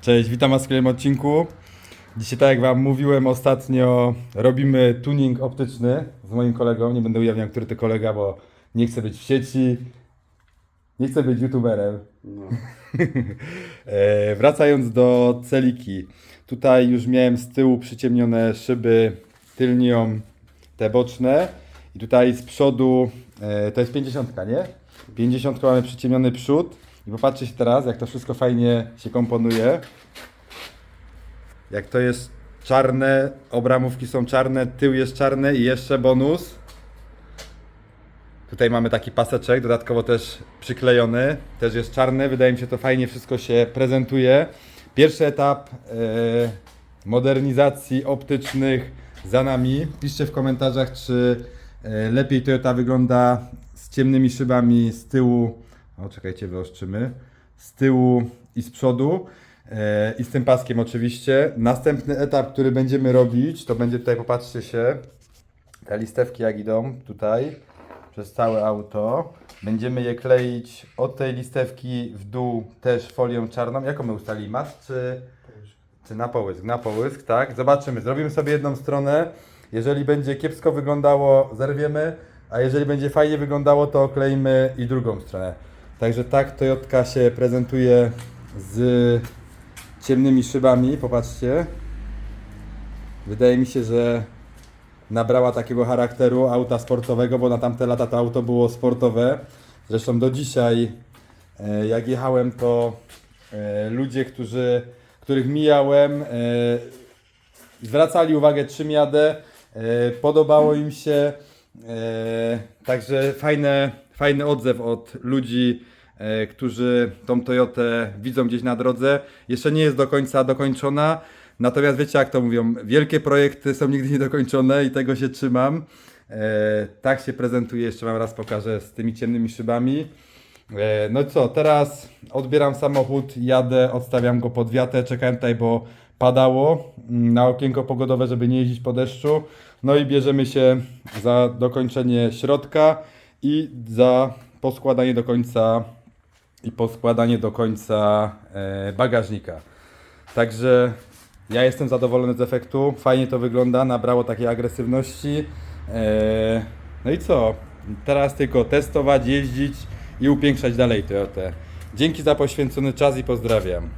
Cześć, witam Was w kolejnym odcinku. Dzisiaj, tak jak Wam mówiłem ostatnio, robimy tuning optyczny z moim kolegą. Nie będę ujawniał, który to kolega, bo nie chcę być w sieci, nie chcę być youtuberem. No. E, wracając do celiki. Tutaj już miałem z tyłu przyciemnione szyby tylnią, te boczne. I tutaj z przodu, e, to jest 50, nie? 50 mamy przyciemniony przód. I popatrzcie się teraz, jak to wszystko fajnie się komponuje. Jak to jest czarne, obramówki są czarne, tył jest czarny i jeszcze bonus. Tutaj mamy taki paseczek, dodatkowo też przyklejony, też jest czarny. Wydaje mi się to fajnie wszystko się prezentuje. Pierwszy etap e, modernizacji optycznych za nami. Piszcie w komentarzach, czy e, lepiej Toyota wygląda z ciemnymi szybami z tyłu. O, czekajcie, wyostrzymy. Z tyłu i z przodu. E, I z tym paskiem oczywiście. Następny etap, który będziemy robić, to będzie tutaj, popatrzcie się, te listewki jak idą tutaj przez całe auto. Będziemy je kleić od tej listewki w dół też folią czarną. Jaką my ustalili? Mat czy, czy na połysk? Na połysk, tak. Zobaczymy. Zrobimy sobie jedną stronę. Jeżeli będzie kiepsko wyglądało, zerwiemy. A jeżeli będzie fajnie wyglądało, to kleimy i drugą stronę. Także tak Toyotka się prezentuje z ciemnymi szybami. Popatrzcie. Wydaje mi się, że nabrała takiego charakteru auta sportowego, bo na tamte lata to auto było sportowe. Zresztą do dzisiaj, e, jak jechałem, to e, ludzie, którzy, których mijałem, e, zwracali uwagę, czym jadę. Podobało im się. Także fajne, fajny odzew od ludzi, e, którzy tą Toyotę widzą gdzieś na drodze. Jeszcze nie jest do końca dokończona. Natomiast wiecie jak to mówią, wielkie projekty są nigdy niedokończone i tego się trzymam. E, tak się prezentuje, jeszcze wam raz pokażę z tymi ciemnymi szybami. E, no co, teraz odbieram samochód, jadę, odstawiam go pod wiatę, czekałem tutaj, bo padało mm, na okienko pogodowe, żeby nie jeździć po deszczu. No i bierzemy się za dokończenie środka i za poskładanie do końca i poskładanie do końca e, bagażnika. Także ja jestem zadowolony z efektu. Fajnie to wygląda, nabrało takiej agresywności. Eee, no i co? Teraz tylko testować, jeździć i upiększać dalej Toyotę. Dzięki za poświęcony czas i pozdrawiam.